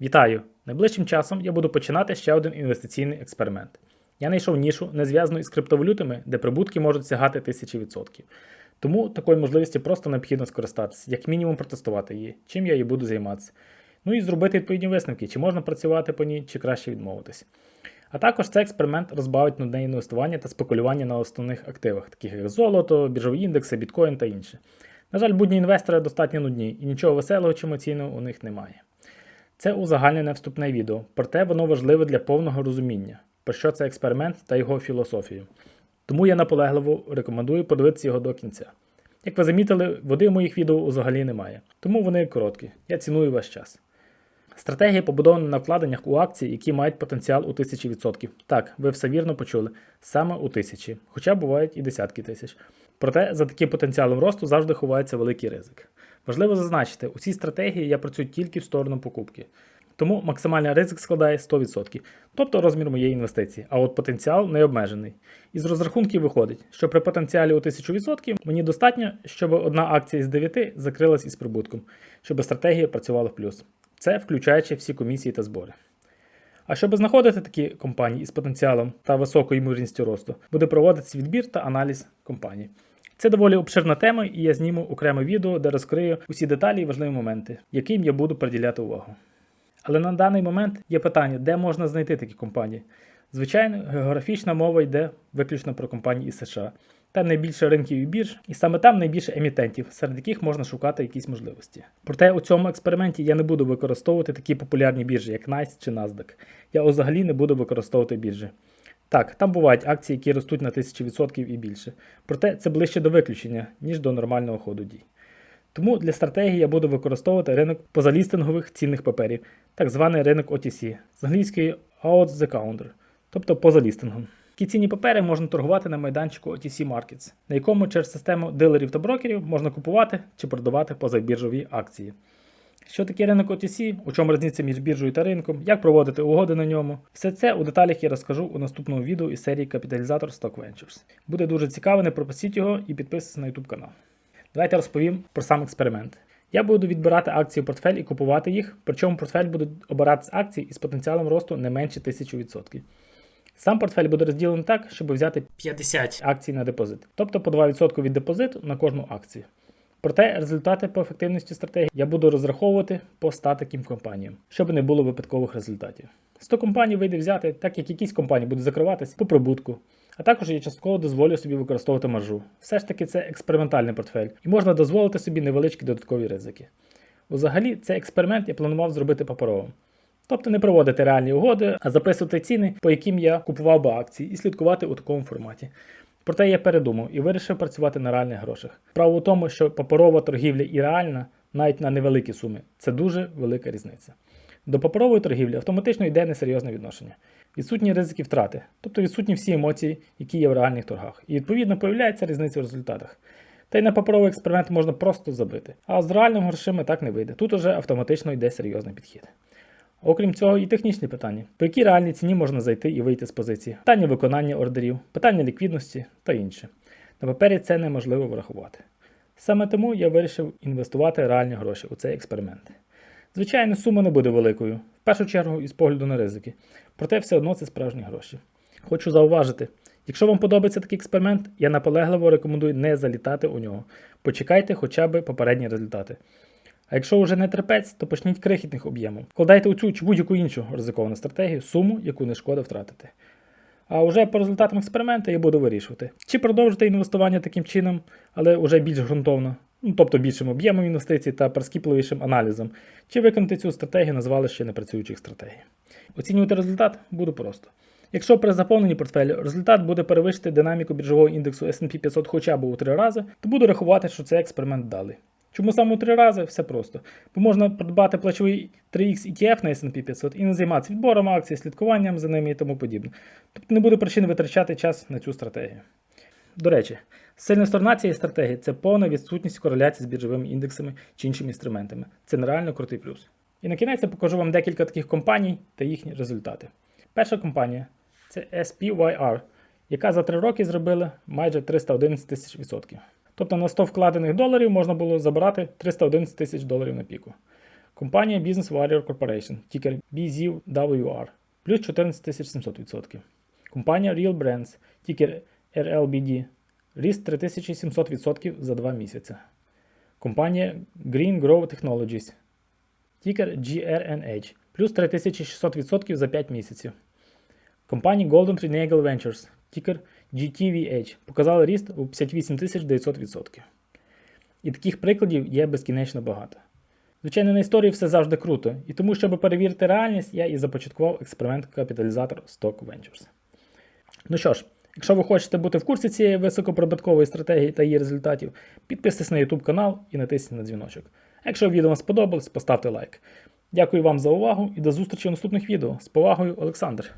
Вітаю! Найближчим часом я буду починати ще один інвестиційний експеримент. Я знайшов нішу, не зв'язану із криптовалютами, де прибутки можуть сягати тисячі відсотків. Тому такої можливості просто необхідно скористатися, як мінімум протестувати її, чим я і буду займатися. Ну і зробити відповідні висновки, чи можна працювати по ній, чи краще відмовитись. А також цей експеримент розбавить нудне інвестування та спекулювання на основних активах, таких як золото, біржові індекси, біткоін та інше. На жаль, будні інвестори достатньо нудні, і нічого веселого чи емоційного у них немає. Це узагальнене вступне відео, проте воно важливе для повного розуміння, про що це експеримент та його філософію. Тому я наполегливо рекомендую подивитися його до кінця. Як ви замітили, води в моїх відео взагалі немає, тому вони короткі. Я ціную ваш час. Стратегія побудована на вкладеннях у акції, які мають потенціал у тисячі відсотків. Так, ви все вірно почули, саме у тисячі, хоча бувають і десятки тисяч. Проте за таким потенціалом росту завжди ховається великий ризик. Важливо зазначити, у цій стратегії я працюю тільки в сторону покупки. Тому максимальний ризик складає 100%, тобто розмір моєї інвестиції, а от потенціал не обмежений. Із розрахунків виходить, що при потенціалі у 1000% мені достатньо, щоб одна акція з 9 закрилась із прибутком, щоб стратегія працювала в плюс. Це включаючи всі комісії та збори. А щоб знаходити такі компанії із потенціалом та високою ймовірністю росту, буде проводитися відбір та аналіз компаній. Це доволі обширна тема, і я зніму окреме відео, де розкрию усі деталі і важливі моменти, яким я буду приділяти увагу. Але на даний момент є питання, де можна знайти такі компанії. Звичайно, географічна мова йде виключно про компанії із США. Там найбільше ринків і бірж, і саме там найбільше емітентів, серед яких можна шукати якісь можливості. Проте у цьому експерименті я не буду використовувати такі популярні біржі, як NICE чи NASDAQ. Я взагалі не буду використовувати біржі. Так, там бувають акції, які ростуть на 1000% і більше. Проте це ближче до виключення, ніж до нормального ходу дій. Тому для стратегії я буду використовувати ринок позалістингових цінних паперів, так званий ринок OTC, з англійської Out the Counter, тобто поза лістингом. Такі цінні папери можна торгувати на майданчику OTC Markets, на якому через систему дилерів та брокерів можна купувати чи продавати позабіржові акції. Що таке ринок OTC, у чому різниця між біржею та ринком, як проводити угоди на ньому. Все це у деталях я розкажу у наступному відео із серії Капіталізатор Stock Ventures. Буде дуже цікаво, не пропустіть його і підписуйтесь на YouTube канал. Давайте розповім про сам експеримент. Я буду відбирати акції в портфель і купувати їх, причому портфель буде обиратися акції із потенціалом росту не менше 1000%. Сам портфель буде розділений так, щоб взяти 50 акцій на депозит, тобто по 2% від депозиту на кожну акцію. Проте результати по ефективності стратегії я буду розраховувати по 100 таким компаніям, щоб не було випадкових результатів. 100 компаній вийде взяти, так як якісь компанії будуть закриватись по прибутку. А також я частково дозволю собі використовувати маржу. Все ж таки це експериментальний портфель, і можна дозволити собі невеличкі додаткові ризики. Взагалі, цей експеримент я планував зробити паперовим. Тобто не проводити реальні угоди, а записувати ціни, по яким я купував би акції, і слідкувати у такому форматі. Проте я передумав і вирішив працювати на реальних грошах. Право у тому, що паперова торгівля і реальна, навіть на невеликі суми, це дуже велика різниця. До паперової торгівлі автоматично йде несерйозне відношення. Відсутні ризики втрати, тобто відсутні всі емоції, які є в реальних торгах. І відповідно появляється різниця в результатах. Та й на паперовий експеримент можна просто забити. А з реальними грошима так не вийде. Тут уже автоматично йде серйозний підхід. Окрім цього, і технічні питання, по якій реальній ціні можна зайти і вийти з позиції, питання виконання ордерів, питання ліквідності та інше. На папері це неможливо врахувати. Саме тому я вирішив інвестувати реальні гроші у цей експеримент. Звичайно, сума не буде великою, в першу чергу із погляду на ризики, проте все одно це справжні гроші. Хочу зауважити, якщо вам подобається такий експеримент, я наполегливо рекомендую не залітати у нього. Почекайте хоча б попередні результати. А якщо вже не терпець, то почніть крихітних об'ємів. Вкладайте у цю чи будь-яку іншу ризиковану стратегію суму, яку не шкода втратити. А вже по результатам експерименту я буду вирішувати, чи продовжити інвестування таким чином, але вже більш ґрунтовно, ну, тобто більшим об'ємом інвестицій та прискіпливішим аналізом, чи виконати цю стратегію на звалище непрацюючих стратегій. Оцінювати результат буду просто. Якщо при заповненні портфелю результат буде перевищити динаміку біржового індексу S&P 500 хоча б у 3 рази, то буду рахувати, що цей експеримент вдалий. Чому саме 3 рази? Все просто. Бо можна придбати плачовий 3X ETF на S&P 500 і не займатися відбором акцій, слідкуванням за ними і тому подібне. Тобто не буде причин витрачати час на цю стратегію. До речі, сильна сторона цієї стратегії це повна відсутність кореляції з біржовими індексами чи іншими інструментами. Це нереально крутий плюс. І на кінець я покажу вам декілька таких компаній та їхні результати. Перша компанія це SPYR, яка за 3 роки зробила майже 311 тисяч відсотків. Тобто на 100 вкладених доларів можна було забрати 311 тисяч доларів на піку. Компанія Business Warrior Corporation, тікер BZWR, плюс 14700%. Компанія Real Brands, тікер RLBD, ріст 3700% за 2 місяці. Компанія Green Grow Technologies, тікер GRNH, плюс 3600% за 5 місяців. Компанія Golden Triangle Ventures, тікер GTVH, показали ріст у 58 900%. І таких прикладів є безкінечно багато. Звичайно, на історії все завжди круто, і тому, щоб перевірити реальність, я і започаткував експеримент капіталізатор Stock Ventures. Ну що ж, якщо ви хочете бути в курсі цієї високоприбуткової стратегії та її результатів, підписуйтесь на YouTube канал і натисніть на дзвіночок. Якщо відео вам сподобалось, поставте лайк. Дякую вам за увагу і до зустрічі у наступних відео. З повагою, Олександр.